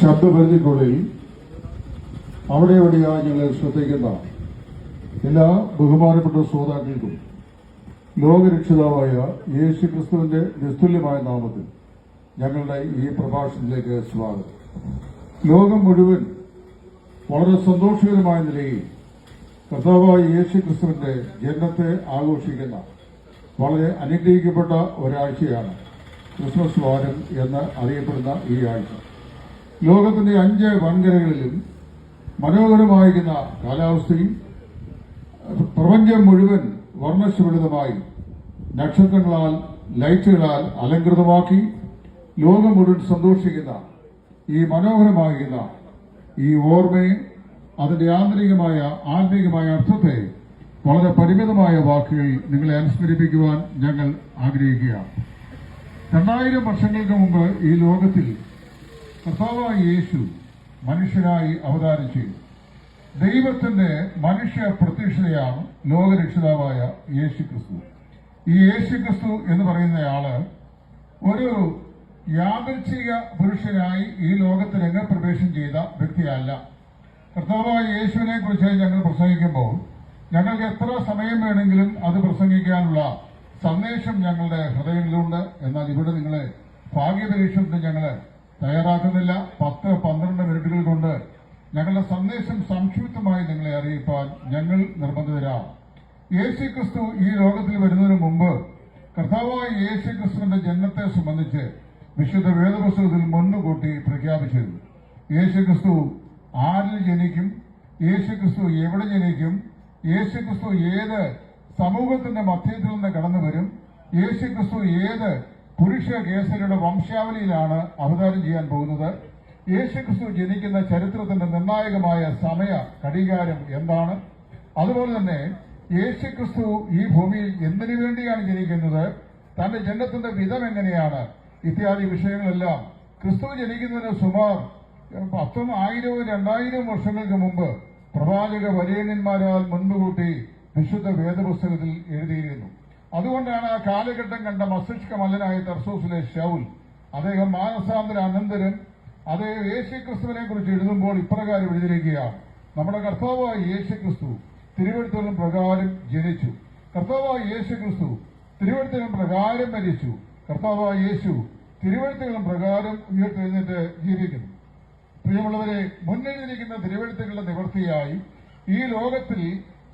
ശബ്ദപരിധിക്കുള്ളിൽ അവിടെ എവിടെയാണ് ഞങ്ങളെ ശ്രദ്ധിക്കുന്ന എല്ലാ ബഹുമാനപ്പെട്ട ശ്രോതാക്കൾക്കും ലോകരക്ഷിതാവായ യേശു ക്രിസ്തുവിന്റെ നിസ്തുല്യമായ നാമത്തിൽ ഞങ്ങളുടെ ഈ പ്രഭാഷണത്തിലേക്ക് സ്വാഗതം. ലോകം മുഴുവൻ വളരെ സന്തോഷകരമായ നിലയിൽ കർത്താവായ യേശു ക്രിസ്തുവിന്റെ ജന്മത്തെ ആഘോഷിക്കുന്ന വളരെ അനുഗ്രഹിക്കപ്പെട്ട ഒരാഴ്ചയാണ് ക്രിസ്മസ് വാരം എന്ന് അറിയപ്പെടുന്ന ഈ ആഴ്ച. ലോകത്തിന്റെ അഞ്ച് വൻകരകളിലും മനോഹരമായിരിക്കുന്ന കാലാവസ്ഥയും പ്രപഞ്ചം മുഴുവൻ വർണശമിതമായി നക്ഷത്രങ്ങളാൽ ലൈറ്റുകളാൽ അലങ്കൃതമാക്കി ലോകം മുഴുവൻ സന്തോഷിക്കുന്ന ഈ മനോഹരമായിരിക്കുന്ന ഈ ഓർമ്മയെ അതിന്റെ ആന്തരികമായ ആത്മീകമായ അർത്ഥത്തെ വളരെ പരിമിതമായ വാക്കുകളിൽ നിങ്ങളെ അനുസ്മരിപ്പിക്കുവാൻ ഞങ്ങൾ ആഗ്രഹിക്കുകയാണ്. രണ്ടായിരം വർഷങ്ങൾക്ക് മുമ്പ് ഈ ലോകത്തിൽ കർത്താവായ യേശു മനുഷ്യനായി അവതാരിച്ചു ദൈവത്തിന്റെ മനുഷ്യ പ്രത്യക്ഷതയാണ് ലോകരക്ഷിതാവായ യേശു ക്രിസ്തു ഈ യേശു ക്രിസ്തു എന്ന് പറയുന്നയാൾ ഒരു യാദൃച്ഛിക പുരുഷനായി ഈ ലോകത്ത് രംഗപ്രവേശം ചെയ്ത വ്യക്തിയല്ല. കർത്താവായ യേശുവിനെ കുറിച്ച് ഞങ്ങൾ പ്രസംഗിക്കുമ്പോൾ ഞങ്ങൾക്ക് എത്ര സമയം വേണമെങ്കിലും അത് പ്രസംഗിക്കാനുള്ള സന്ദേശം ഞങ്ങളുടെ ഹൃദയങ്ങളിലുണ്ട്. എന്നാൽ ഇവിടെ നിങ്ങളെ ഭാഗ്യപരീക്ഷണത്തിന് ഞങ്ങൾ തയ്യാറാക്കുന്നില്ല. പത്ത് പന്ത്രണ്ട് മിനിറ്റുകൾ കൊണ്ട് ഞങ്ങളുടെ സന്ദേശം സംക്ഷിപ്തമായി നിങ്ങളെ അറിയിപ്പാൻ ഞങ്ങൾ നിർബന്ധിതരാം യേശു ക്രിസ്തു ഈ ലോകത്തിൽ വരുന്നതിന് മുമ്പ് കർത്താവായ യേശു ക്രിസ്തുവിന്റെ ജന്മത്തെ സംബന്ധിച്ച് വിശുദ്ധ വേദപുസ്തകത്തിൽ മുന്നുകൂട്ടി പ്രഖ്യാപിച്ചിരുന്നു. യേശു ക്രിസ്തു ആരിൽ ജനിക്കും? യേശു ക്രിസ്തു എവിടെ ജനിക്കും? യേശു ക്രിസ്തു ഏത് സമൂഹത്തിന്റെ മധ്യത്തിൽ നിന്ന് കടന്നു വരും യേശു ക്രിസ്തു ഏത് പുരുഷ കേസരിയുടെ വംശാവലിയിലാണ് അവതാരം ചെയ്യാൻ പോകുന്നത്. യേശുക്രിസ്തു ജനിക്കുന്ന ചരിത്രത്തിന്റെ നിർണായകമായ സമയ കടികാരം എന്താണ്? അതുപോലെ തന്നെ യേശുക്രിസ്തു ഈ ഭൂമിയിൽ എന്തിനു വേണ്ടിയാണ് ജനിക്കുന്നത്? തന്റെ ജന്മത്തിന്റെ വിധം എങ്ങനെയാണ്? ഇത്യാദി വിഷയങ്ങളെല്ലാം ക്രിസ്തു ജനിക്കുന്നതിന് സുമാർ പത്തും ആയിരവും രണ്ടായിരവും വർഷങ്ങൾക്ക് മുമ്പ് പ്രവാചക വരേണ്യന്മാരാൽ മുൻപുകൂട്ടി വിശുദ്ധ വേദപുസ്തകത്തിൽ എഴുതിയിരുന്നു. അതുകൊണ്ടാണ് ആ കാലഘട്ടം കണ്ട മസ്തിഷ്ക മല്ലനായ തർസൂസിലെ ഷൗൽ. അദ്ദേഹം മാനസാന്തര അനന്തരൻ. അദ്ദേഹം യേശു ക്രിസ്തുവിനെ കുറിച്ച് എഴുതുമ്പോൾ ഇപ്രകാരം എഴുതിയിരിക്കുകയാണ് നമ്മുടെ കർത്താവായ യേശു ക്രിസ്തു തിരുവനന്തപുരം പ്രകാരം ജനിച്ചു. കർത്താവായ യേശു ക്രിസ്തു തിരുവനന്തപുരം പ്രകാരം മരിച്ചു. കർത്താവായ യേശു തിരുവഴുത്തുകളും പ്രകാരം ഉയർത്തെഴുന്നേറ്റ് ജീവിക്കുന്നു. പ്രിയമുള്ളവരെ മുന്നെഴുതിയിരിക്കുന്ന തിരുവഴുത്തുകളുടെ നിവൃത്തിയായി ഈ ലോകത്തിൽ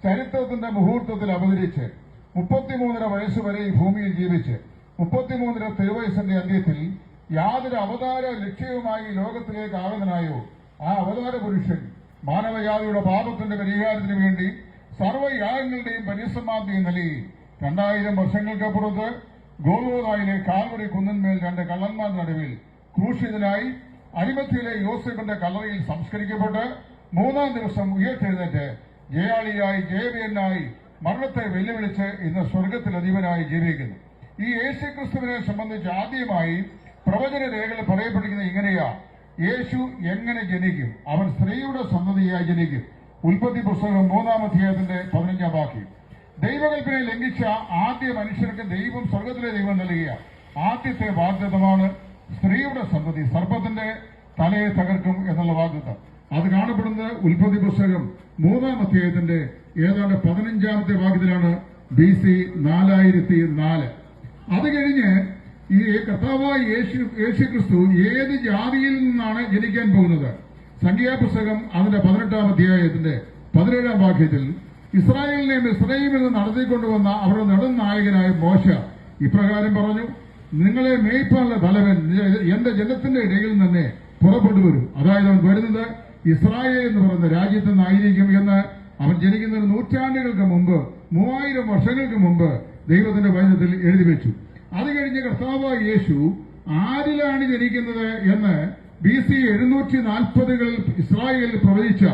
ചരിത്രത്തിന്റെ മുഹൂർത്തത്തിൽ അവതരിച്ച് മുപ്പത്തിമൂന്നര വയസ്സുവരെ ഈ ഭൂമിയിൽ ജീവിച്ച് മുപ്പത്തിമൂന്നര തിരുവയസ്സിന്റെ അന്ത്യത്തിൽ യാതൊരു അവതാര ലക്ഷ്യവുമായി ലോകത്തിലേക്ക് ആഗതനായോ ആ അവതാര പുരുഷൻ മാനവജാതിയുടെ പാപത്തിന്റെ പരിഹാരത്തിന് വേണ്ടി സർവയാഗങ്ങളുടെയും പരിസമാപ്തി നിലയിൽ രണ്ടായിരം വർഷങ്ങൾക്കപ്പുറത്ത് ഗോലോതായിലെ കാൽവറി കുന്നിന്മേൽ രണ്ട് കള്ളന്മാർ നടുവിൽ ക്രൂശിതനായി അരിമത്തിയിലെ യോസഫിന്റെ കല്ലറയിൽ സംസ്കരിക്കപ്പെട്ട് മൂന്നാം ദിവസം ഉയർത്തെഴുന്നേറ്റ് ജയാളിയായി ജയവീരനായി മരണത്തെ വെല്ലുവിളിച്ച് ഇന്ന് സ്വർഗത്തിൽ അധീപനായി ജീവിക്കുന്നു. ഈ യേശു ക്രിസ്തുവിനെ സംബന്ധിച്ച് ആദ്യമായി പ്രവചന രേഖകൾ പറയപ്പെട്ടിരിക്കുന്നത് ഇങ്ങനെയാ യേശു എങ്ങനെ ജനിക്കും? അവൻ സ്ത്രീയുടെ സന്തതിയായി ജനിക്കും. ഉൽപ്പത്തി പുസ്തകം മൂന്നാം അധ്യായത്തിന്റെ പതിനഞ്ചാം വാക്യം. ദൈവകൽപ്പനയെ ലംഘിച്ച ആദ്യ മനുഷ്യർക്ക് ദൈവം സ്വർഗത്തിലെ ദൈവം നൽകിയ ആദ്യത്തെ വാഗ്ദത്തമാണ് സ്ത്രീയുടെ സന്തതി. സർപ്പത്തിന്റെ തലയെ തകർക്കും എന്നുള്ള വാഗ്ദത്തം. അത് കാണപ്പെടുന്ന ഉൽപ്പത്തി പുസ്തകം മൂന്നാം അധ്യായത്തിന്റെ ഏതാണ്ട് പതിനഞ്ചാമത്തെ വാക്യത്തിലാണ് ബി സി നാലായിരത്തി നാല്. അത് കഴിഞ്ഞ് ഈ കർത്താവായ യേശു യേശു ക്രിസ്തു ഏത് ജാതിയിൽ നിന്നാണ് ജനിക്കാൻ പോകുന്നത്? സംഖ്യാപുസ്തകം അതിന്റെ പതിനെട്ടാം അധ്യായത്തിന്റെ പതിനേഴാം വാക്യത്തിൽ ഇസ്രായേലിനെ മിസ്രൈമിൽ നിന്ന് നടത്തിക്കൊണ്ടുവന്ന അവരുടെ നെടുനായകനായ മോശ ഇപ്രകാരം പറഞ്ഞു നിങ്ങളെ മേയ്പ്പാനുള്ള തലവൻ എന്റെ ജനത്തിന്റെ ഇടയിൽ തന്നെ പുറപ്പെട്ടു വരും അതായത് വരുന്നത് ഇസ്രായേൽ എന്ന് പറയുന്ന രാജ്യത്ത് നിന്നായിരിക്കും എന്ന് അവൻ ജനിക്കുന്നതിന് നൂറ്റാണ്ടുകൾക്ക് മുമ്പ് മൂവായിരം വർഷങ്ങൾക്ക് മുമ്പ് ദൈവത്തിന്റെ വചനത്തിൽ എഴുതി വെച്ചു. അത് കഴിഞ്ഞ് കർത്താവ് യേശു ആരിലാണ് ജനിക്കുന്നത് എന്ന് ബി സി എഴുന്നൂറ്റി നാൽപ്പതുകളിൽ ഇസ്രായേലിൽ പ്രവചിച്ച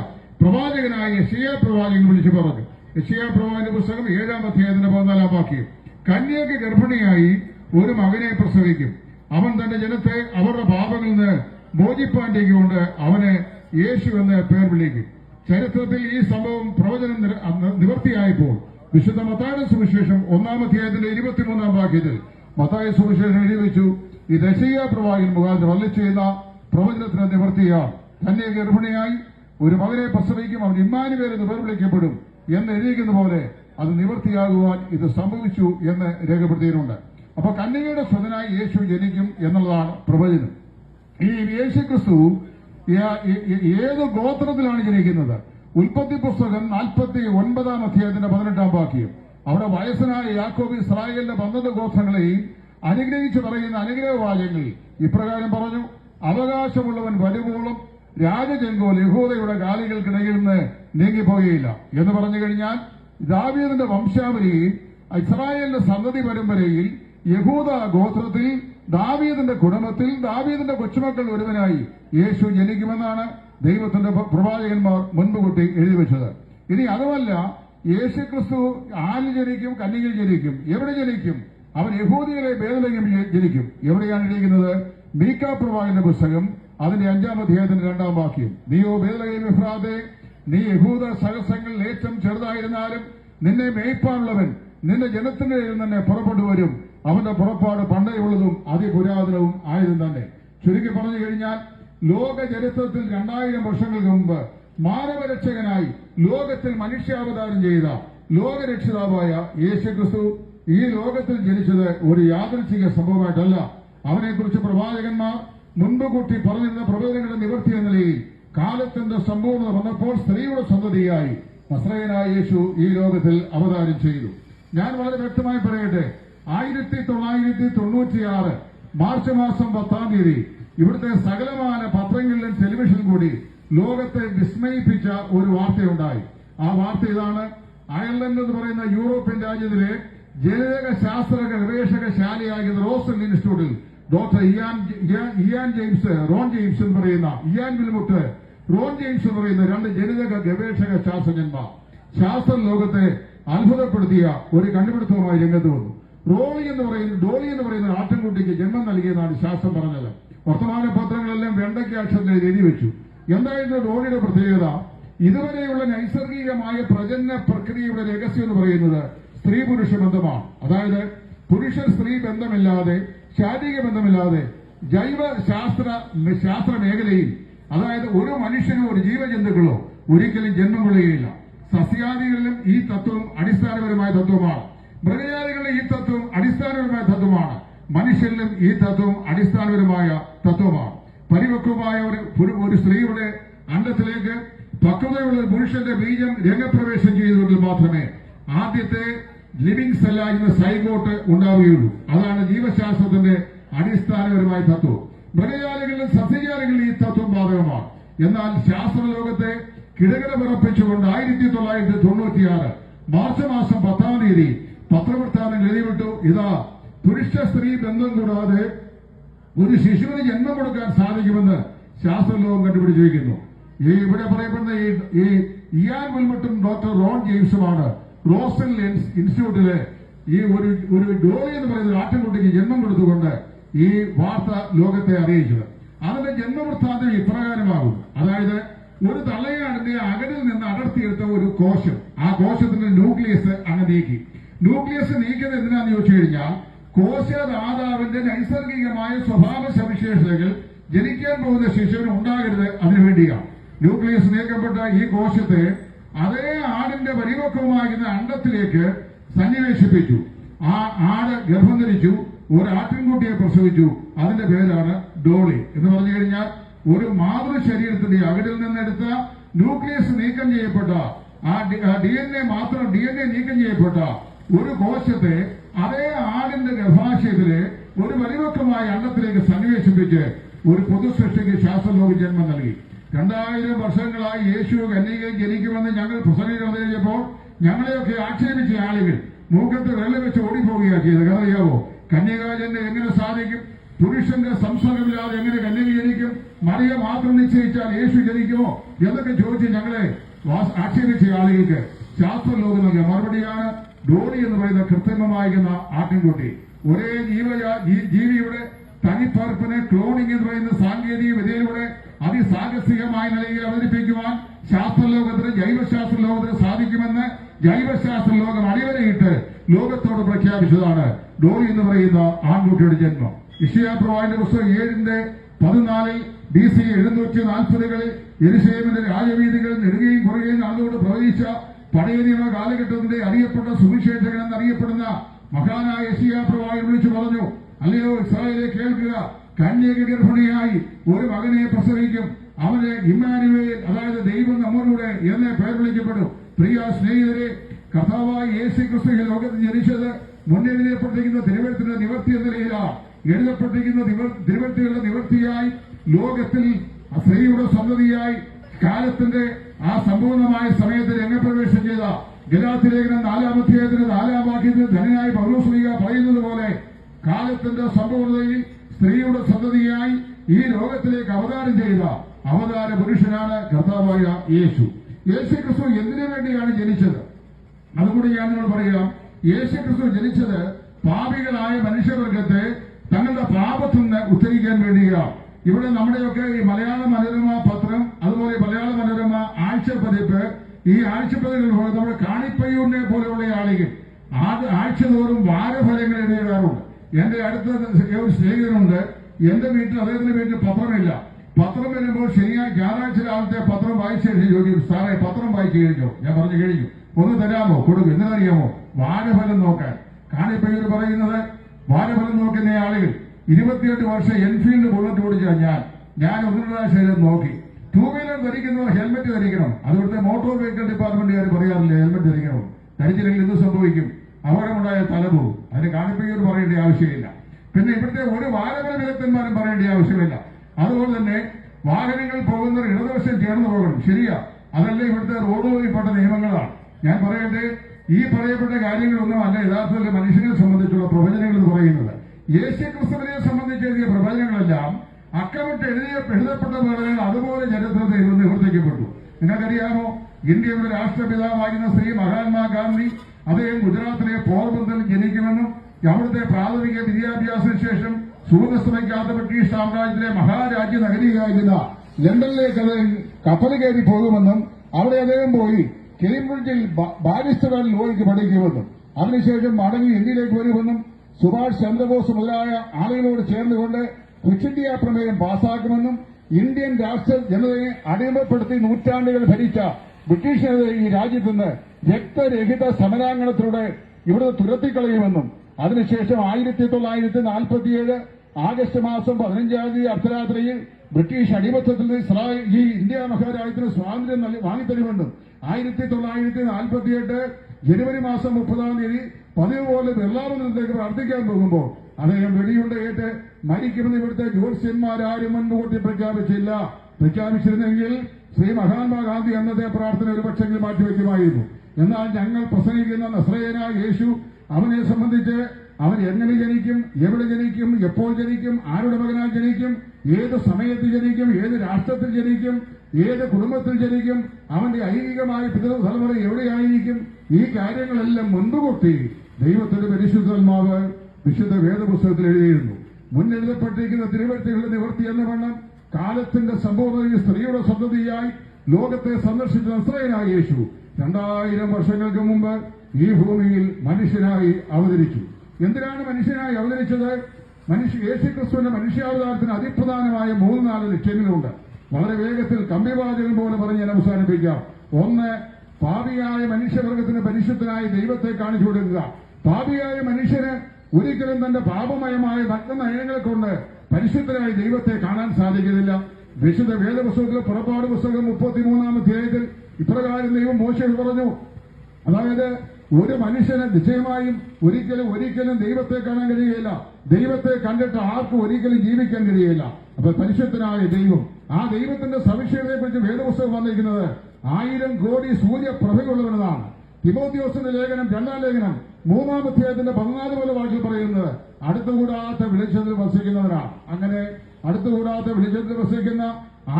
പ്രവാചകനായ യഷിയ പ്രവാചകൻ വിളിച്ചു പറഞ്ഞു. യഷിയ പ്രവാചക പുസ്തകം ഏഴാം അധ്യായത്തിന്റെ പതിനാലാം വാക്യം. കന്യക്ക് ഗർഭിണിയായി ഒരു മകനെ പ്രസവിക്കും. അവൻ തന്റെ ജനത്തെ അവരുടെ പാപങ്ങളിൽ നിന്ന് മോചിപ്പാന്റെക്കൊണ്ട് അവന് യേശു എന്ന പേർ വിളിക്കും. ചരിത്രത്തിൽ ഈ സംഭവം പ്രവചനം നിവർത്തിയായപ്പോൾ വിശുദ്ധ മത്തായ സുവിശേഷം ഒന്നാം അധ്യായത്തിന്റെ ഇരുപത്തിമൂന്നാം വാക്യത്തിൽ മത്തായ സുവിശേഷം എഴുതി വെച്ചു. ഈ ദശയ പ്രവാചകൻ മുഖാന്തരം വല്ല ചെയ്യുന്ന പ്രവചനത്തിന് നിവർത്തിയാണ് തന്നെ ഗർഭിണിയായി ഒരു മകനെ പ്രസവിക്കും അവൻ ഇമ്മാനുവേൽ എന്ന് പേർ വിളിക്കപ്പെടും എന്ന് എഴുതിയിരിക്കുന്ന പോലെ അത് നിവർത്തിയാകുവാൻ ഇത് സംഭവിച്ചു എന്ന് രേഖപ്പെടുത്തിയിട്ടുണ്ട്. അപ്പൊ കന്യകയുടെ സ്വതനായി യേശു ജനിക്കും എന്നുള്ളതാണ് പ്രവചനം. ഈ യേശു ക്രിസ്തു ഏത് ഗോത്രത്തിലാണ് ജനിക്കുന്നത്? ഉൽപ്പത്തി പുസ്തകം നാൽപ്പത്തി ഒൻപതാം അധ്യായത്തിന്റെ പതിനെട്ടാം വാക്യം. അവിടെ വയസ്സനായ യാക്കോബ് ഇസ്രായേലിന്റെ പന്ത്രണ്ട് ഗോത്രങ്ങളെയും അനുഗ്രഹിച്ചു പറയുന്ന അനുഗ്രഹവാചകങ്ങൾ ഇപ്രകാരം പറഞ്ഞു. അവകാശമുള്ളവൻ വരുവോളം രാജചെങ്കോൽ യഹൂദയുടെ കാലികൾക്കിടയിൽ നിന്ന് നീങ്ങിപ്പോകുകയില്ല എന്ന് പറഞ്ഞു കഴിഞ്ഞാൽ ദാവീദിന്റെ വംശാവലിയിൽ ഇസ്രായേലിന്റെ സന്തതി പരമ്പരയിൽ യഹൂദ ഗോത്രത്തിൽ ദാവീദിന്റെ കുടുംബത്തിൽ ദാവീദിന്റെ കൊച്ചുമക്കൾ ഒരുവനായി യേശു ജനിക്കുമെന്നാണ് ദൈവത്തിന്റെ പ്രവാചകന്മാർ മുൻപ് കൂട്ടി എഴുതി വെച്ചത്. ഇനി അതുമല്ല യേശു ക്രിസ്തു ആരിൽ ജനിക്കും? കന്നിയിൽ ജനിക്കും. എവിടെ ജനിക്കും? അവൻ യഹൂദിയിലെ ഭേദലയം ജനിക്കും. എവിടെയാണ് ഇരിക്കുന്നത് മീക്ക പ്രവാചകന്റെ പുസ്തകം അതിന്റെ അഞ്ചാം അധ്യായത്തിന്റെ രണ്ടാം വാക്യം. നീയോ ഭേദലയം വിഭ്രാതെ നീ യഹൂദ സഹസങ്ങളിൽ ഏറ്റവും ചെറുതായിരുന്നാലും നിന്നെ മേയ്പ്പാനുള്ളവൻ നിന്റെ ജനത്തിന്റെ ഇടയിൽ തന്നെ പുറപ്പെട്ടു വരും. അവന്റെ പുറപ്പാട് പണ്ടേയുള്ളതും അതിപുരാതനവും ആയതും തന്നെ. ചുരുക്കി പറഞ്ഞു കഴിഞ്ഞാൽ ലോക ചരിത്രത്തിൽ രണ്ടായിരം വർഷങ്ങൾക്ക് മുമ്പ് മാനവരക്ഷകനായി ലോകത്തിൽ മനുഷ്യാവതാരം ചെയ്ത ലോകരക്ഷിതാവായ യേശുക്രിസ്തു ഈ ലോകത്തിൽ ജനിച്ചത് ഒരു യാദൃച്ഛിക സംഭവമായിട്ടല്ല. അവനെക്കുറിച്ച് പ്രവാചകന്മാർ മുൻപ് കൂട്ടി പറഞ്ഞിരുന്ന പ്രവചനങ്ങളുടെ നിവൃത്തി എന്ന നിലയിൽ കാലത്തിന്റെ സമ്പൂർണത വന്നപ്പോൾ സ്ത്രീയുടെ സന്തതിയായി നസ്രയനായ യേശു ഈ ലോകത്തിൽ അവതാരം ചെയ്തു. ഞാൻ വളരെ വ്യക്തമായി പറയട്ടെ. ആയിരത്തി തൊള്ളായിരത്തി തൊണ്ണൂറ്റിയാറ് മാർച്ച് മാസം പത്താം തീയതി ഇവിടുത്തെ സകലമാന പത്രങ്ങളിലും ടെലിവിഷൻ കൂടി ലോകത്തെ വിസ്മയിപ്പിച്ച ഒരു വാർത്തയുണ്ടായി. ആ വാർത്ത ഇതാണ്. അയർലൻഡ് എന്ന് പറയുന്ന യൂറോപ്യൻ രാജ്യത്തിലെ ജനിതക ശാസ്ത്ര ഗവേഷക ശാലയായ റോസൽ ഇൻസ്റ്റിറ്റ്യൂട്ടിൽ doctor Ian- Ian James Ron James എന്ന് പറയുന്ന ഇയാൻ വിൽമുട്ട് റോൺ ജെയിംസ് എന്ന് പറയുന്ന രണ്ട് ജനിതക ഗവേഷക ശാസ്ത്രജ്ഞന്മാർ. ശാസ്ത്ര ലോകത്തെ അത്ഭുതപ്പെടുത്തിയ ഒരു കണ്ടുപിടുത്തവുമായി രംഗത്ത് വന്നു. റോളി എന്ന് പറയുന്ന ഡോളി എന്ന് പറയുന്ന ആട്ടിൻകുട്ടിക്ക് ജന്മം നൽകിയെന്നാണ് ശാസ്ത്രം പറഞ്ഞത്. വർത്തമാന പത്രങ്ങളെല്ലാം വെണ്ടയ്ക്ക് അക്ഷരത്തിൽ എഴുതി വെച്ചു. എന്തായിരുന്നു ഡോളിയുടെ പ്രത്യേകത? ഇതുവരെയുള്ള നൈസർഗികമായ പ്രജനന പ്രക്രിയയുടെ രഹസ്യം എന്ന് പറയുന്നത് സ്ത്രീ പുരുഷ ബന്ധമാണ്. അതായത് പുരുഷ സ്ത്രീ ബന്ധമില്ലാതെ ശാരീരിക ബന്ധമില്ലാതെ ജൈവ ശാസ്ത്ര ശാസ്ത്ര മേഖലയിൽ അതായത് ഒരു മനുഷ്യനോ ഒരു ജീവജന്തുക്കളോ ഒരിക്കലും ജന്മം കൊള്ളുകയില്ല. സസ്യാദികളിലും ഈ തത്വം അടിസ്ഥാനപരമായ തത്വമാണ്. മൃഗജാതികളിലെ ഈ തത്വം അടിസ്ഥാനപരമായ തത്വമാണ്. മനുഷ്യരിലും ഈ തത്വം അടിസ്ഥാനപരമായ തത്വമാണ്. പരിപക്വമായ ഒരു ഒരു സ്ത്രീയുടെ അണ്ടത്തിലേക്ക് പക്വതയുള്ള പുരുഷന്റെ ബീജം രംഗപ്രവേശം ചെയ്തുകൊണ്ട് മാത്രമേ ആദ്യത്തെ ലിവിംഗ് സെല്ലായിരുന്ന സൈഗോട്ട് ഉണ്ടാവുകയുള്ളൂ. അതാണ് ജീവശാസ്ത്രത്തിന്റെ അടിസ്ഥാനപരമായ തത്വം. മൃഗജാലകളിലും സസ്യജാലകളിലും ഈ തത്വം ബാധകമാണ്. എന്നാൽ ശാസ്ത്രലോകത്തെ കിടകിട വിറപ്പിച്ചുകൊണ്ട് ആയിരത്തി തൊള്ളായിരത്തി തൊണ്ണൂറ്റിയാറ് മാർച്ച് മാസം പത്താം തീയതി പത്രവൃത്താനം എഴുതിവിട്ടു ഇതാ പുരുഷ സ്ത്രീ ബന്ധം കൂടാതെ ഒരു ശിശുവിന് ജന്മം കൊടുക്കാൻ സാധിക്കുമെന്ന് ശാസ്ത്രലോകം കണ്ടുപിടിച്ചിരിക്കുന്നു. ഈ ഇവിടെ പറയപ്പെടുന്ന ഈ ഇയാൻ വിൽമട്ടും ഡോക്ടർ റോൺ ജെയിംസുമാണ് ലെൻസ് ഇൻസ്റ്റിറ്റ്യൂട്ടിലെ ഈ ഒരു ഒരു ഡോളി എന്ന് പറയുന്ന ആട്ടിൻകുട്ടിക്ക് ജന്മം കൊടുത്തുകൊണ്ട് ഈ വാർത്ത ലോകത്തെ അറിയിച്ചത്. അതിന്റെ ജന്മവൃത്താന്തം ഇപ്രകാരമാകും അതായത് ഒരു തള്ളയാടിന്റെ അകലിൽ നിന്ന് അടർത്തിയെടുത്ത ഒരു കോശം. ആ കോശത്തിന്റെ ന്യൂക്ലിയസ് അങ്ങ് നീക്കി. ന്യൂക്ലിയസ് നീക്കിയത് എന്തിനാന്ന് ചോദിച്ചു കഴിഞ്ഞാൽ കോശദാതാവിന്റെ നൈസർഗികമായ സ്വഭാവ സവിശേഷതകൾ ജനിക്കാൻ പോകുന്ന ശിശുവിന് ഉണ്ടാകരുത് അതിനുവേണ്ടിയാണ് ന്യൂക്ലിയസ് നീക്കപ്പെട്ട ഈ കോശത്തെ അതേ ആടിന്റെ പരിപക്വമാകുന്ന അണ്ടത്തിലേക്ക് സന്നിവേശിപ്പിച്ചു. ആ ആട് ഗർഭം ധരിച്ചു ഒരു ആട്ടിൻകുട്ടിയെ പ്രസവിച്ചു. അതിന്റെ പേരാണ് ഡോളി എന്ന് പറഞ്ഞു കഴിഞ്ഞാൽ ഒരു മാതൃ ശരീരത്തിന്റെ അകടിൽ നിന്നെടുത്ത ന്യൂക്ലിയസ് നീക്കം ചെയ്യപ്പെട്ട ആ ഡി എൻ എ മാത്രം ഡി എൻ എ നീക്കം ചെയ്യപ്പെട്ട ഒരു കോശത്തെ അതേ ആടിന്റെ ഗർഭാശയത്തിലെ ഒരു പരിപക്വമായ അണ്ടത്തിലേക്ക് സന്നിവേശിപ്പിച്ച് ഒരു പൊതുസൃഷ്ടിക്ക് ശാസ്ത്രലോക ജന്മം നൽകി. രണ്ടായിരം വർഷങ്ങളായി യേശു കന്യകയിൽ ജനിക്കുമെന്ന് ഞങ്ങൾ പ്രസംഗിച്ചു കഴിഞ്ഞപ്പോൾ ഞങ്ങളെയൊക്കെ ആക്ഷേപിച്ച ആളുകൾ മൂക്കത്ത് വെള്ളം വെച്ച് ഓടിപ്പോവുകയാണ് ചെയ്തത്. അറിയാവോ? കന്യകാജന്റെ എങ്ങനെ സാധിക്കും? പുരുഷന്റെ സംസർഗമില്ലാതെ എങ്ങനെ കന്യക ജനിക്കും മറിയ മാത്രം നിശ്ചയിച്ചാൽ യേശു ജനിക്കുമോ? എന്നൊക്കെ ചോദിച്ച് ഞങ്ങളെ ആക്ഷേപിച്ച ആളുകൾക്ക് ശാസ്ത്രലോകം നൽകിയ മറുപടിയാണ് ഡോണി എന്ന് പറയുന്ന കൃത്രിമമായിരിക്കുന്ന ആട്ടിൻകുട്ടി. ഒരേ ജീവ ജീവിയുടെ തനിപ്പറപ്പിനെ ക്ലോണിംഗ് എന്ന് പറയുന്ന സാങ്കേതിക വിദ്യയിലൂടെ അതിസാഹസികമായ നിലയിൽ അവതരിപ്പിക്കുവാൻ ശാസ്ത്രലോകത്തിന് ജൈവശാസ്ത്ര ലോകത്തിന് സാധിക്കുമെന്ന് ജൈവശാസ്ത്ര ലോകം അടിവരയിട്ട് ലോകത്തോട് പ്രഖ്യാപിച്ചതാണ് ഡോണി എന്ന് പറയുന്ന ആൺകുട്ടിയുടെ ജന്മം. ഇഷയ പ്രവാഹിന്റെ പുസ്തകം ഏഴിന്റെ പതിനാലിൽ ബി സി എഴുന്നൂറ്റി നാൽപ്പതുകളിൽ എരുഷേമിന്റെ രാജവീതികൾ നെടുകയും കുറയുകയും നടന്നുകൊണ്ട് പ്രവചിച്ച പഴയ നിയമ കാലഘട്ടത്തിന്റെ അറിയപ്പെട്ട സുവിശേഷകൻ എന്നറിയപ്പെടുന്ന മഹാനായ യശിയ പ്രവാചകൻ വിളിച്ചു പറഞ്ഞു അല്ലയോ ഇസ്രായേലെ കേൾക്കുക. കന്യക ഗർഭിണിയായി ഒരു മകനെ പ്രസവിക്കും. അവന് ഇമ്മാനുവേൽ അതായത് ദൈവം നമ്മളുടെ എന്നെ പേർ വിളിക്കപ്പെടും. പ്രിയ സ്നേഹിതരെ കഥാവായി യേശു ക്രിസ്തു ലോകത്ത് ജനിച്ചത് മുന്നെഴുതപ്പെട്ടിരിക്കുന്ന തിരുവനന്തപുരത്തിന്റെ നിവർത്തി എന്ന നിലയിലാണ്. എഴുതപ്പെട്ടിരിക്കുന്ന നിവർ- നിവൃത്തിയായി ലോകത്തിൽ സ്ത്രീയുടെ സന്തതിയായി കാലത്തിന്റെ ആ സമ്പൂർണമായ സമയത്ത് രംഗപ്രവേശം ചെയ്ത ഗലാത്തി ലേഖനം നാലാം അധ്യായത്തിന് നാലാം വാക്യത്തിൽ ധനനായ പൗലോസ്ലിക പറയുന്നത് പോലെ കാലത്തിന്റെ സമ്പൂർണതയിൽ സ്ത്രീയുടെ സന്തതിയായി ഈ ലോകത്തിലേക്ക് അവതാരം ചെയ്ത അവതാര പുരുഷനാണ് കർത്താവായ യേശു. യേശു ക്രിസ്തു എന്തിനു വേണ്ടിയാണ് ജനിച്ചത്? അതുകൂടി ഞാൻ നിങ്ങൾ പറയാം. യേശു ക്രിസ്തു ജനിച്ചത് പാപികളായ മനുഷ്യവർഗത്തെ തങ്ങളുടെ പാപത്തിൽ നിന്ന് ഉദ്ധരിക്കാൻ വേണ്ടിയാണ് ഇവിടെ നമ്മുടെയൊക്കെ ഈ മലയാള മനോരമ പത്രം അതുപോലെ മലയാള മനോരമ ആഴ്ച പതിപ്പ് ഈ ആഴ്ച പോലെ നമ്മുടെ കാണിപ്പയ്യൂരിനെ പോലെയുള്ള ആളുകൾ. ആഴ്ച തോറും വാരഫലങ്ങൾ എഴുതിയിടാറുണ്ട് എന്റെ അടുത്ത ഒരു സ്നേഹിതനുണ്ട്. എന്റെ വീട്ടിൽ അദ്ദേഹത്തിന്റെ വീട്ടിൽ പത്രമില്ല. പത്രം വരുമ്പോൾ ശനിയാഴ്ച ഞായറാഴ്ച രാവിലത്തെ പത്രം വായിച്ചു ചോദിക്കും സാറേ പത്രം വായിച്ചു കഴിഞ്ഞോ ഞാൻ പറഞ്ഞു കഴിഞ്ഞു ഒന്ന് തരാമോ? കൊടുക്കും. എന്തിനറിയാമോ വാരഫലം നോക്കാൻ. കാണിപ്പയ്യൂർ പറയുന്നത് വാരഫലം നോക്കുന്ന ആളുകൾ ഇരുപത്തിയെട്ട് വർഷം എൻഫീൽഡ് ബുള്ളറ്റ് ഓടിച്ച ഞാൻ ഞാൻ ഒന്നിനുള്ള ശരീരം നോക്കി. ടൂ വീലർ ധരിക്കുന്നവർ ഹെൽമെറ്റ് ധരിക്കണം. അതുകൊണ്ട് മോട്ടോർ വെഹിക്കിൾ ഡിപ്പാർട്ട്മെന്റുകാർ പറയാറില്ല ഹെൽമെറ്റ് ധരിക്കണം. ധരിച്ചില്ലെങ്കിൽ എന്ത് സംഭവിക്കും? അപകടമുണ്ടായ തല പോകും. അതിന് കാണിപ്പയ്യൂർ പറയേണ്ട ആവശ്യമില്ല. പിന്നെ ഇവിടുത്തെ ഒരു വാഹന വിദഗ്ധന്മാരും പറയേണ്ട ആവശ്യമില്ല. അതുപോലെ തന്നെ വാഹനങ്ങൾ പോകുന്നവർ ഇടതുവശം ചേർന്ന് പോകണം. ശരിയാ. അതല്ലേ ഇവിടുത്തെ റോഡ് വഴിപ്പെട്ട നിയമങ്ങളാണ്. ഞാൻ പറയട്ടെ ഈ പറയപ്പെട്ട കാര്യങ്ങളൊന്നും അല്ല യഥാർത്ഥത്തിൽ മനുഷ്യനെ സംബന്ധിച്ചുള്ള പ്രവചനങ്ങൾ എന്ന് പറയുന്നത്. യേശു ക്രിസ്തുവിനെ സംബന്ധിച്ച് എഴുതിയ പ്രവചനങ്ങളെല്ലാം അക്കമിട്ട് എഴുതിയ എഴുതപ്പെട്ട പ്രവചനങ്ങൾ അതുപോലെ ചരിത്രത്തിൽ ഇന്ന് നിവർത്തിക്കപ്പെട്ടു. നിങ്ങൾക്കറിയാമോ? ഇന്ത്യയുടെ രാഷ്ട്രപിതാവായിരുന്ന ശ്രീ മഹാത്മാഗാന്ധി അദ്ദേഹം ഗുജറാത്തിലെ പോർബന്തറിൽ ജനിക്കുമെന്നും അവിടുത്തെ പ്രാഥമിക വിദ്യാഭ്യാസത്തിന് ശേഷം സൂര്യസ്തമിക്കാത്ത ബ്രിട്ടീഷ് സാമ്രാജ്യത്തിലെ മഹാരാജ്യ നഗരിയായിരുന്ന ലണ്ടനിലേക്ക് അദ്ദേഹം കപ്പൽ കയറി പോകുമെന്നും അവിടെ അദ്ദേഹം പോയി. കേംബ്രിഡ്ജിൽ ബാരിസ്റ്റർ ലോയ്ക്ക് പഠിക്കുമെന്നും അതിനുശേഷം മടങ്ങി ഇന്ത്യയിലേക്ക് വരുമെന്നും സുഭാഷ് ചന്ദ്രബോസ് മുതലായ ആളുകളോട് ചേർന്നുകൊണ്ട് ക്വിറ്റ് ഇന്ത്യ പ്രമേയം പാസാക്കുമെന്നും ഇന്ത്യൻ രാഷ്ട്ര ജനതയെ അടിമപ്പെടുത്തി നൂറ്റാണ്ടുകൾ ഭരിച്ച ബ്രിട്ടീഷുകാരെ ഈ രാജ്യത്ത് നിന്ന് രക്തരഹിത സമരാംഗണത്തിലൂടെ ഇവിടുന്ന് തുരത്തിക്കളയുമെന്നും അതിനുശേഷം ആയിരത്തി തൊള്ളായിരത്തി നാൽപ്പത്തിയേഴ് ആഗസ്റ്റ് മാസം പതിനഞ്ചാം തീയതി അർദ്ധരാത്രിയിൽ ബ്രിട്ടീഷ് അടിമത്തത്തിൽ ഈ ഇന്ത്യ മഹാരാജ്യത്തിന് സ്വാതന്ത്ര്യം വാങ്ങിത്തരുമെന്നും ആയിരത്തി തൊള്ളായിരത്തി നാൽപ്പത്തിയെട്ട് ജനുവരി മാസം മുപ്പതാം തീയതി പതിവ് പോലെ ബിർലാമന്ദിരത്തിലേക്ക് പ്രാർത്ഥിക്കാൻ പോകുമ്പോൾ അദ്ദേഹം വെടിയുണ്ടയേറ്റ് മരിക്കുമെന്ന് ഇവിടുത്തെ ജ്യോത്സ്യന്മാരാരും മുൻകൂട്ടി പ്രഖ്യാപിച്ചില്ല. പ്രഖ്യാപിച്ചിരുന്നെങ്കിൽ ശ്രീ മഹാത്മാഗാന്ധി അന്നത്തെ പ്രാർത്ഥന ഒരു പക്ഷെങ്കിൽ മാറ്റിവെക്കുമായിരുന്നു. എന്നാൽ ഞങ്ങൾ പ്രസംഗിക്കുന്ന നസ്രയനായ യേശു അവനെ സംബന്ധിച്ച് അവൻ എങ്ങനെ ജനിക്കും എവിടെ ജനിക്കും എപ്പോൾ ജനിക്കും ആരുടെ മകനാൽ ജനിക്കും ഏത് സമയത്ത് ജനിക്കും ഏത് രാഷ്ട്രത്തിൽ ജനിക്കും ഏത് കുടുംബത്തിൽ ജനിക്കും അവന്റെ ഐഹികമായ പിതൃതലമുറ എവിടെയായിരിക്കും? ഈ കാര്യങ്ങളെല്ലാം മുൻപുകൂട്ടി ദൈവത്തിന്റെ പരിശുദ്ധാത്മാവ് വിശുദ്ധ വേദപുസ്തകത്തിൽ എഴുതിയിരുന്നു. മുന്നെഴുതപ്പെട്ടിരിക്കുന്ന തിരുവരുത്തികളുടെ നിവൃത്തി എന്ന വണ്ണം കാലത്തിന്റെ സമ്പൂർണതയിൽ സ്ത്രീയുടെ സന്തതിയായി ലോകത്തെ സന്ദർശിച്ച നസ്രയനായ യേശു രണ്ടായിരം വർഷങ്ങൾക്ക് മുമ്പ് ഈ ഭൂമിയിൽ മനുഷ്യനായി അവതരിച്ചു. എന്തിനാണ് മനുഷ്യനായി അവതരിച്ചത്? മനുഷ്യ യേശു ക്രിസ്തുവിന്റെ മനുഷ്യാവതാരത്തിന് അതിപ്രധാനമായ മൂന്ന് നാല് ലക്ഷ്യങ്ങളുണ്ട് വളരെ വേഗത്തിൽ കമ്പിവാചകം പോലെ പറഞ്ഞ് ഞാൻ അവസാനിപ്പിക്കാം. ഒന്ന് പാപിയായ മനുഷ്യവർഗത്തിന് പരിശുദ്ധനായ ദൈവത്തെ കാണിച്ചു കൊടുക്കുക. പാപിയായ മനുഷ്യന് ഒരിക്കലും തന്റെ പാപമയമായ നഗ്നനയനങ്ങളെ കൊണ്ട് പരിശുദ്ധനായ ദൈവത്തെ കാണാൻ സാധിക്കുന്നില്ല. വിശുദ്ധ വേദപുസ്തകത്തിലെ പുറപ്പാട് പുസ്തകം മുപ്പത്തിമൂന്നാം അധ്യായത്തിൽ ഇപ്രകാരം ദൈവം മോശം പറഞ്ഞു. അതായത് ഒരു മനുഷ്യന് നിശ്ചയമായും ഒരിക്കലും ഒരിക്കലും ദൈവത്തെ കാണാൻ കഴിയുകയില്ല. ദൈവത്തെ കണ്ടിട്ട് ആർക്കും ഒരിക്കലും ജീവിക്കാൻ കഴിയുകയില്ല. അപ്പൊ പരിശുദ്ധനായ ദൈവം ആ ദൈവത്തിന്റെ സവിശേഷതയെ കുറിച്ച് വേദപുസ്തകം വന്നിരിക്കുന്നത് ആയിരം കോടി സൂര്യപ്രഭയുള്ളവനെന്നാണ് തിമോത്യോസിന്റെ ലേഖനം രണ്ടാം ലേഖനം മൂന്നാം അധ്യായത്തിന്റെ പതിനാല് പോലെ വാക്കിൽ പറയുന്നത് അടുത്തുകൂടാത്ത വെളിച്ചത്തിൽ വസിക്കുന്നവരാണ്. അങ്ങനെ അടുത്തുകൂടാത്ത വെളിച്ചത്തിൽ വസിക്കുന്ന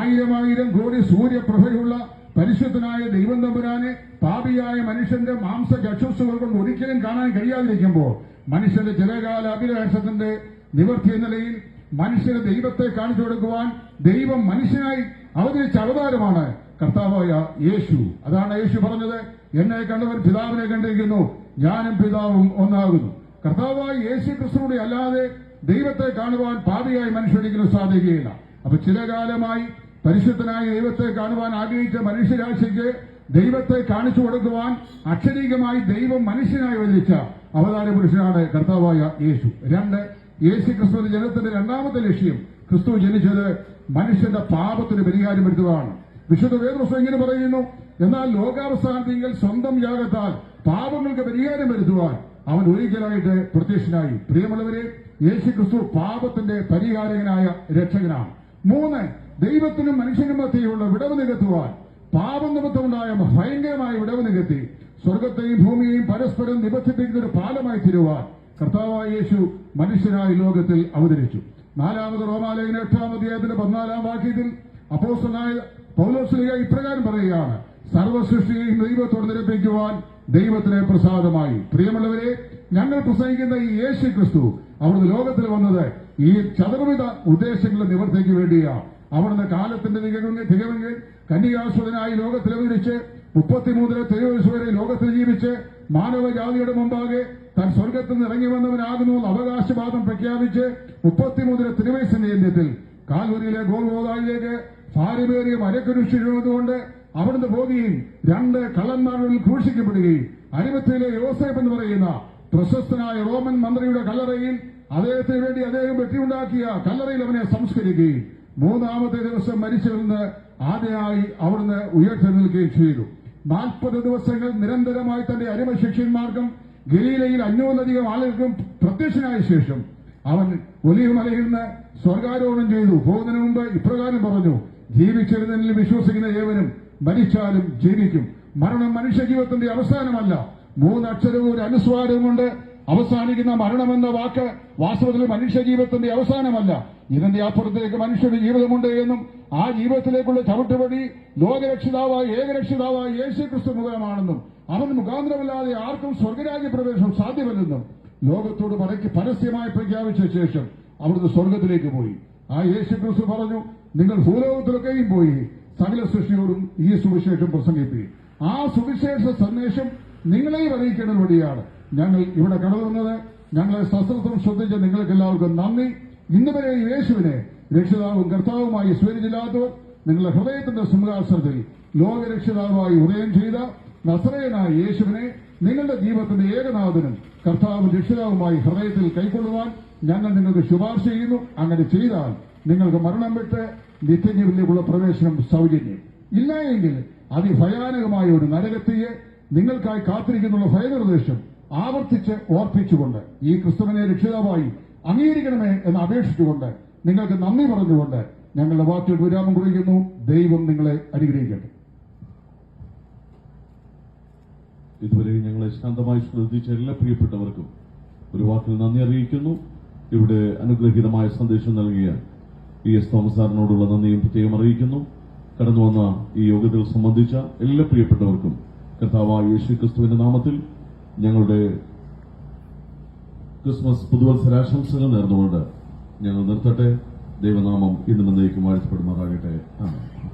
ആയിരം ആയിരം കോടി സൂര്യപ്രഭയുള്ള പരിശുദ്ധനായ ദൈവം തമ്പുരാനെ പാപിയായ മനുഷ്യന്റെ മാംസ ചക്ഷുസുകൾ കൊണ്ട് ഒരിക്കലും കാണാൻ കഴിയാതിരിക്കുമ്പോൾ മനുഷ്യന്റെ ചിലകാല അഭിലാഷത്തിന്റെ നിവർത്തി എന്ന നിലയിൽ മനുഷ്യന് ദൈവത്തെ കാണിച്ചു കൊടുക്കുവാൻ ദൈവം മനുഷ്യനായി അവതരിച്ച അവതാരമാണ് കർത്താവായ യേശു. അതാണ് യേശു പറഞ്ഞത്. എന്നെ കണ്ടവൻ പിതാവിനെ കണ്ടിരിക്കുന്നു. ഞാനും പിതാവും ഒന്നാകുന്നു. കർത്താവായ യേശു ക്രിസ്തുവിടെ അല്ലാതെ ദൈവത്തെ കാണുവാൻ പാപിയായി മനുഷ്യരിക്കലും സാധിക്കുകയില്ല. അപ്പൊ ചില കാലമായി പരിശുദ്ധനായ ദൈവത്തെ കാണുവാൻ ആഗ്രഹിച്ച മനുഷ്യരാശിക്ക് ദൈവത്തെ കാണിച്ചു കൊടുക്കുവാൻ അക്ഷരീകമായി ദൈവം മനുഷ്യനായി വധിച്ച അവതാര പുരുഷനാണ് കർത്താവായ യേശു. രണ്ട് യേശു ക്രിസ്തു ജനത്തിന്റെ രണ്ടാമത്തെ ലക്ഷ്യം ക്രിസ്തു ജനിച്ചത് മനുഷ്യന്റെ പാപത്തിന് പരിഹാരം വരുത്തുകയാണ് വിശുദ്ധ വേദപുസ്തകം ഇങ്ങനെ പറയുന്നു? എന്നാൽ ലോകാവസാനത്തിങ്കിൽ സ്വന്തം യാഗത്താൽ പാപങ്ങൾക്ക് പരിഹാരം വരുത്തുവാൻ അവൻ ഒരിക്കലായിട്ട് പ്രത്യക്ഷനായി. പ്രിയമുള്ളവരെ യേശു ക്രിസ്തു പാപത്തിന്റെ പരിഹാരകനായ രക്ഷകനാണ്. മൂന്ന് ദൈവത്തിനും മനുഷ്യനും മധ്യയുള്ള വിടവ് നികത്തുവാൻ പാപം നിമിത്തമുണ്ടായ ഭയങ്കരമായ വിടവ് നികത്തി സ്വർഗത്തെയും ഭൂമിയെയും പരസ്പരം നിബന്ധിപ്പിക്കുന്ന ഒരു പാലമായി തീരുവാൻ കർത്താവായ യേശു മനുഷ്യനായി ലോകത്തിൽ അവതരിച്ചു. നാലാമത് റോമാലയന എട്ടാം അധ്യായത്തിന്റെ പതിനാലാം വാക്യത്തിൽ അപ്പോസ്റ്റനായ പൗലോസ്ലിക ഇപ്രകാരം പറയുകയാണ് സർവസൃഷ്ടിയെയും ദൈവത്തോട് നിരപ്പിക്കുവാൻ ദൈവത്തിന് പ്രസാദമായി. പ്രിയമുള്ളവരെ ഞങ്ങൾ പ്രസംഗിക്കുന്ന ഈ യേശു ക്രിസ്തു അവിടുന്ന് ലോകത്തിൽ വന്നത് ഈ ചതുർവിധ ഉദ്ദേശങ്ങളുടെ നിവർത്തിക്ക് വേണ്ടിയാണ്. അവിടുന്ന് കാലത്തിന്റെ തികവെങ്കിൽ തികവെങ്കിൽ കന്യാസ്വതനായി ലോകത്തിൽ അവതരിച്ച് മുപ്പത്തിമൂന്നിലെ തിരുവയസ് വരെ ലോകത്തിൽ ജീവിച്ച് മാനവജാതിയുടെ മുമ്പാകെ താൻ സ്വർഗത്തിൽ നിന്ന് ഇറങ്ങി വന്നവനാകുന്നു അവകാശവാദം പ്രഖ്യാപിച്ച് മുപ്പത്തിമൂന്നിലെ തിരുവയസിന്റെ അന്ത്യത്തിൽ കാൽവരിയിലെ ഗോൾഗോതായിലേക്ക് ഭാര്യമേറിയ മരക്കുരുഷിരുന്നതുകൊണ്ട് അവിടുന്ന് പോകുകയും രണ്ട് കള്ളന്മാരിൽ ക്രൂശിക്കപ്പെടുകയും. അരിമത്തിലെ യോസേഫ് എന്ന് പറയുന്ന പ്രശസ്തനായ റോമൻ മന്ത്രിയുടെ കല്ലറയിൽ അദ്ദേഹത്തിന് വേണ്ടി അദ്ദേഹം വെട്ടിയുണ്ടാക്കിയ കല്ലറയിൽ അവനെ സംസ്കരിക്കുകയും. മൂന്നാമത്തെ ദിവസം മരിച്ചിരുന്ന് ആദ്യമായി അവിടുന്ന് ഉയർത്തെഴുന്നേൽക്കുകയും ചെയ്തു. നാൽപ്പത് ദിവസങ്ങൾ നിരന്തരമായി തന്റെ അരിമ ശിഷ്യന്മാർക്കും ഗലീലയിൽ അഞ്ഞൂറിലധികം ആളുകൾക്കും പ്രത്യക്ഷനായ ശേഷം അവൻ ഒലിയ മലയിൽ നിന്ന് സ്വർഗാരോഹണം ചെയ്തു. പോകുന്നതിന് മുമ്പ് ഇപ്രകാരം പറഞ്ഞു ജീവിച്ചിരുന്നതിൽ വിശ്വസിക്കുന്ന ഏവനും മരിച്ചാലും ജീവിക്കും. മരണം മനുഷ്യജീവിതത്തിന്റെ അവസാനമല്ല. മൂന്നക്ഷരവും ഒരു അനുസ്വാരവും കൊണ്ട് അവസാനിക്കുന്ന മരണമെന്ന വാക്ക് വാസ്തവത്തിൽ മനുഷ്യ ജീവിതത്തിന്റെ അവസാനമല്ല. ഇതിന്റെ അപ്പുറത്തേക്ക് മനുഷ്യന്റെ ജീവിതമുണ്ട് എന്നും ആ ജീവിതത്തിലേക്കുള്ള ചവിട്ടുപടി ലോകരക്ഷിതാവായ ഏകരക്ഷിതാവായ യേശു ക്രിസ്തു മുഖമാണെന്നും അവൻ മുഖാന്തരമില്ലാതെ ആർക്കും സ്വർഗരാജ്യ പ്രവേശനം സാധ്യമല്ലെന്നും ലോകത്തോട് പറയ്ക്ക് പരസ്യമായി പ്രഖ്യാപിച്ച ശേഷം അവിടുന്ന് സ്വർഗത്തിലേക്ക് പോയി. ആ യേശു ക്രിസ്തു പറഞ്ഞു നിങ്ങൾ ഭൂലോകത്തിലൊക്കെയും പോയി സകല സൃഷ്ടിയോടും ഈ സുവിശേഷം പ്രസംഗിപ്പി. ആ സുവിശേഷ സന്ദേശം നിങ്ങളെയും അറിയിക്കേണ്ടത് വഴിയാണ് ഞങ്ങൾ ഇവിടെ കടന്നു വന്നത് ഞങ്ങളെ സസ്ത്രം ശ്രദ്ധിച്ച നിങ്ങൾക്ക് എല്ലാവർക്കും നന്ദി. ഇന്ന് വരെ യേശുവിനെ രക്ഷിതാവും കർത്താവുമായി സ്വീകരിച്ചില്ലാത്തവർ നിങ്ങളുടെ ഹൃദയത്തിന്റെ സിംഹാസനത്തിൽ ലോകരക്ഷിതാവായി ഉദയം ചെയ്ത നസറയനായ യേശുവിനെ നിങ്ങളുടെ ജീവിതത്തിന്റെ ഏകനാഥനും കർത്താവും രക്ഷിതാവുമായി ഹൃദയത്തിൽ കൈക്കൊള്ളുവാൻ ഞങ്ങൾ നിങ്ങൾക്ക് ശുപാർശ ചെയ്യുന്നു. അങ്ങനെ ചെയ്താൽ നിങ്ങൾക്ക് മരണം വിട്ട് നിത്യജീവിലേക്കുള്ള പ്രവേശനം സൗജന്യം. ഇല്ല എങ്കിൽ അതിഭയാനകമായ ഒരു നരകത്തിയെ നിങ്ങൾക്കായി കാത്തിരിക്കുന്നുള്ള ഭയനിർദ്ദേശം ആവർത്തിച്ച് ഓർപ്പിച്ചുകൊണ്ട് ഈ ക്രിസ്തുവിനെ രക്ഷിതാവായി അംഗീകരിക്കണമേ എന്ന് അപേക്ഷിച്ചുകൊണ്ട് നിങ്ങൾക്ക് നന്ദി പറഞ്ഞുകൊണ്ട് ഞങ്ങളുടെ വാക്കിൽ വിരാമം കുറിക്കുന്നു. ദൈവം നിങ്ങളെ അനുഗ്രഹിക്കട്ടെ. ഇതുവരെ ഞങ്ങളെ ശാന്തമായി ശ്രദ്ധിച്ച എല്ലാ പ്രിയപ്പെട്ടവർക്കും ഒരു വാക്കിൽ നന്ദി അറിയിക്കുന്നു. ഇവിടെ അനുഗ്രഹീതമായ സന്ദേശം നൽകിയ ഇ എസ് തോമസ് സാറിനോടുള്ള നന്ദിയും പ്രത്യേകം അറിയിക്കുന്നു. കടന്നു വന്ന ഈ യോഗത്തിൽ സംബന്ധിച്ച എല്ലാ പ്രിയപ്പെട്ടവർക്കും കർത്താവ് യേശു ക്രിസ്തുവിന്റെ നാമത്തിൽ ഞങ്ങളുടെ ക്രിസ്മസ് പുതുവത്സരാശംസകൾ നേർന്നുകൊണ്ട് ഞങ്ങൾ നിർത്തട്ടെ. ദൈവനാമം ഇന്നും എന്നേക്കും വാഴ്ത്തപ്പെടുമാറാകട്ടെ. ആമേൻ.